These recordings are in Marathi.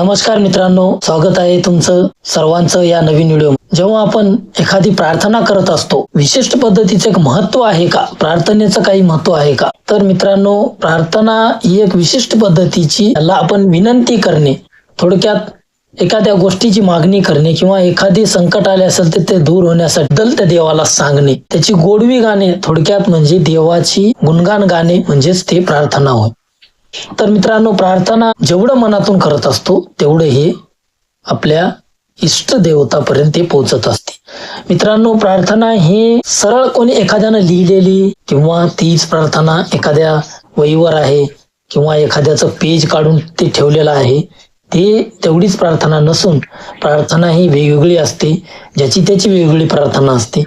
नमस्कार मित्रांनो स्वागत आहे तुमचं सर्वांचं या नवीन व्हिडिओ जेव्हा आपण एखादी प्रार्थना करत असतो विशिष्ट पद्धतीचं एक महत्त्व आहे का? प्रार्थनेचं काही महत्त्व आहे का? तर मित्रांनो प्रार्थना ही एक विशिष्ट पद्धतीची याला आपण विनंती करणे थोडक्यात एखाद्या गोष्टीची मागणी करणे किंवा एखादी संकट आले असेल तर ते दूर होण्यासाठी दल त्या देवाला सांगणे. त्याची गोडवी गाणे थोडक्यात म्हणजे देवाची गुणगान गाणे म्हणजेच ते प्रार्थना होय. तर मित्रांनो प्रार्थना जेवढं मनातून करत असतो तेवढं हे आपल्या इष्ट देवतापर्यंत ते पोहोचत असते. मित्रांनो प्रार्थना ही सरळ कोणी एखाद्यानं लिहिलेली किंवा तीच प्रार्थना एखाद्या वहीवर आहे किंवा एखाद्याचं पेज काढून ते ठेवलेलं आहे ते तेवढीच प्रार्थना नसून प्रार्थना ही वेगवेगळी असते ज्याची त्याची वेगवेगळी प्रार्थना असते.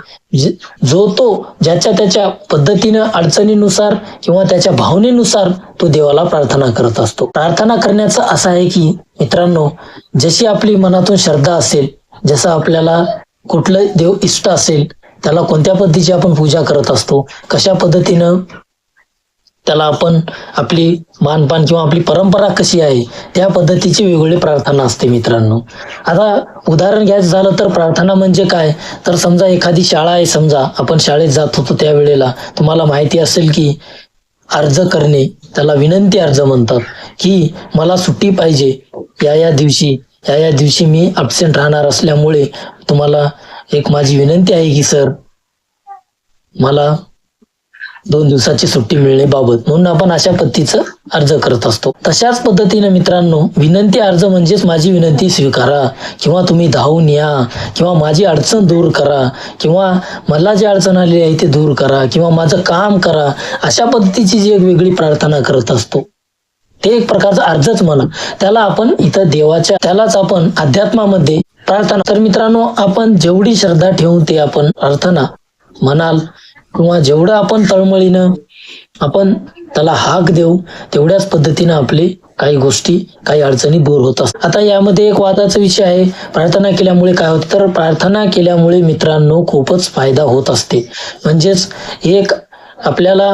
जो तो ज्याच्या त्याच्या पद्धतीनं अडचणीनुसार किंवा त्याच्या भावनेनुसार तो देवाला प्रार्थना करत असतो. प्रार्थना करण्याचं असं आहे की मित्रांनो जशी आपली मनातून श्रद्धा असेल जसं आपल्याला कुठलं देव इष्ट असेल त्याला कोणत्या पद्धतीची आपण पूजा करत असतो कशा पद्धतीनं त्याला आपण आपली मानपान किंवा आपली परंपरा कशी आहे त्या पद्धतीची वेगवेगळी प्रार्थना असते मित्रांनो. आता उदाहरण घ्यायचं झालं तर प्रार्थना म्हणजे काय? तर समजा एखादी शाळा आहे समजा आपण शाळेत जात होतो त्यावेळेला तुम्हाला माहिती असेल की अर्ज करणे त्याला विनंती अर्ज म्हणतात की मला सुट्टी पाहिजे या या दिवशी या या दिवशी मी अबसेंट राहणार असल्यामुळे तुम्हाला एक माझी विनंती आहे की सर मला दोन दिवसाची सुट्टी मिळण्याबाबत म्हणून आपण अशा पद्धतीचं अर्ज करत असतो. तशाच पद्धतीने मित्रांनो विनंती अर्ज म्हणजेच माझी विनंती स्वीकारा किंवा तुम्ही धावून या किंवा माझी अडचण दूर करा किंवा मला जी अडचण आलेली आहे ते दूर करा किंवा माझं काम करा अशा पद्धतीची जी एक वेगळी प्रार्थना करत असतो. ते एक प्रकारचा अर्जच म्हणा. त्याला आपण इथं देवाच्या त्यालाच आपण अध्यात्मामध्ये प्रार्थना. तर मित्रांनो आपण जेवढी श्रद्धा ठेवून ते आपण प्रार्थना म्हणाल किंवा जेवढं आपण तळमळीनं आपण त्याला हाक देऊ तेवढ्याच पद्धतीनं आपले काही गोष्टी काही अडचणी दूर होत असतात. आता यामध्ये एक वादाचा विषय आहे. प्रार्थना केल्यामुळे काय होतं? तर प्रार्थना केल्यामुळे मित्रांनो खूपच फायदा होत असते. म्हणजेच एक आपल्याला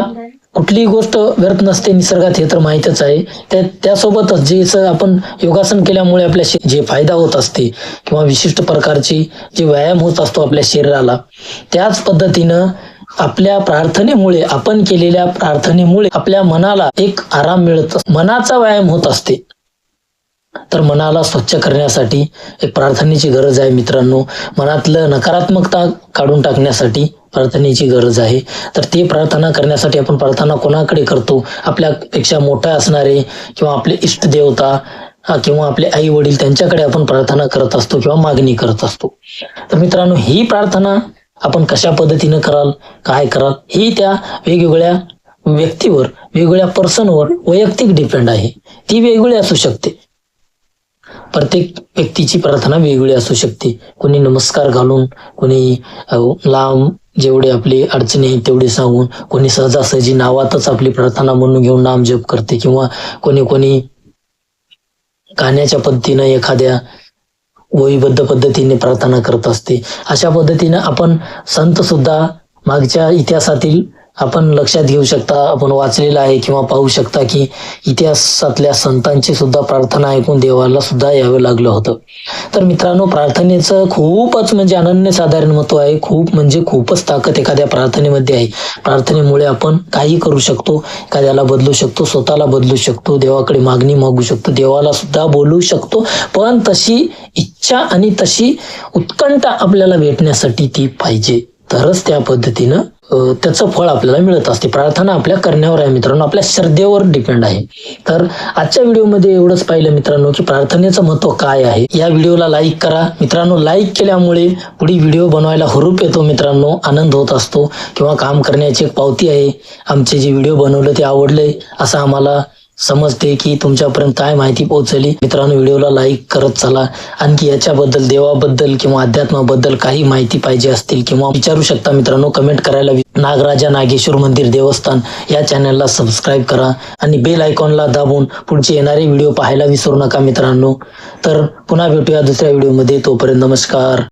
कुठलीही गोष्ट व्यर्थ नसते निसर्गात हे तर माहीतच आहे. त्या त्यासोबतच जे आपण योगासन केल्यामुळे आपल्या जे फायदा होत असते किंवा विशिष्ट प्रकारची जे व्यायाम होत असतो आपल्या शरीराला त्याच पद्धतीनं आपल्या प्रार्थनेमुळे आपण केलेल्या प्रार्थनेमुळे आपल्या मनाला एक आराम मिळत मनाचा व्यायाम होत असते. तर मनाला स्वच्छ करण्यासाठी एक प्रार्थनेची गरज आहे मित्रांनो. मनातलं नकारात्मकता काढून टाकण्यासाठी प्रार्थनेची गरज आहे. तर ते प्रार्थना करण्यासाठी आपण प्रार्थना कोणाकडे करतो? आपल्यापेक्षा मोठा असणारे किंवा आपले इष्ट देवता किंवा आपले आई वडील त्यांच्याकडे आपण प्रार्थना करत असतो किंवा मागणी करत असतो. तर मित्रांनो ही प्रार्थना आपण कशा पद्धतीनं कराल काय कराल ही त्या वेगवेगळ्या व्यक्तीवर वेगवेगळ्या पर्सनवर वैयक्तिक डिपेंड आहे. ती वेगवेगळी असू शकते. प्रत्येक व्यक्तीची प्रार्थना वेगवेगळी असू शकते. कोणी नमस्कार घालून कोणी लांब जेवढे आपली अडचणी आहेत तेवढी सांगून कोणी सहजासहजी नावातच आपली प्रार्थना म्हणून घेऊन नाम जप करते किंवा कोणी कोणी गाण्याच्या पद्धतीनं एखाद्या वहीबद्ध पद्धतीने प्रार्थना करत असते. अशा पद्धतीने आपण संत सुद्धा मागच्या इतिहासातील आपण लक्षात घेऊ शकता आपण वाचलेलं आहे किंवा पाहू शकता की इतिहासातल्या संतांची सुद्धा प्रार्थना ऐकून देवाला सुद्धा यावं लागलं होतं. तर मित्रांनो प्रार्थनेचं खूपच म्हणजे अनन्य साधारण महत्त्व आहे. खूप म्हणजे खूपच ताकद एखाद्या प्रार्थनेमध्ये आहे. प्रार्थनेमुळे आपण काही करू शकतो एखाद्याला बदलू शकतो स्वतःला बदलू शकतो देवाकडे मागणी मागू शकतो देवाला सुद्धा बोलू शकतो. पण तशी इच्छा आणि तशी उत्कंठा आपल्याला भेटण्यासाठी ती पाहिजे. तरच त्या पद्धतीनं त्याचं फळ आपल्याला मिळत असते. प्रार्थना आपल्या करण्यावर आहे मित्रांनो. आपल्या श्रद्धेवर डिपेंड आहे. तर आजच्या व्हिडिओमध्ये एवढंच पाहिलं मित्रांनो की प्रार्थनेचं महत्त्व काय आहे. या व्हिडिओला लाईक करा. मित्रांनो लाईक केल्यामुळे पुढे व्हिडिओ बनवायला हुरूप येतो मित्रांनो. आनंद होत असतो. किंवा काम करण्याची एक पावती आहे. आमचे जे व्हिडिओ बनवलं ते आवडले असं आम्हाला समजते की तुमच्यापर्यंत काय माहिती पोहोचली. मित्रांनो व्हिडिओला लाईक करत चला. आणखी याच्याबद्दल देवाबद्दल किंवा अध्यात्माबद्दल काही माहिती पाहिजे असतील किंवा विचारू शकता मित्रांनो कमेंट करायला नागराजा नागेश्वर मंदिर देवस्थान या चॅनलला सबस्क्राईब करा आणि बेल आयकॉनला दाबून पुढचे येणारे व्हिडिओ पाहायला विसरू नका मित्रांनो. तर पुन्हा भेटूया दुसऱ्या व्हिडिओमध्ये तोपर्यंत नमस्कार.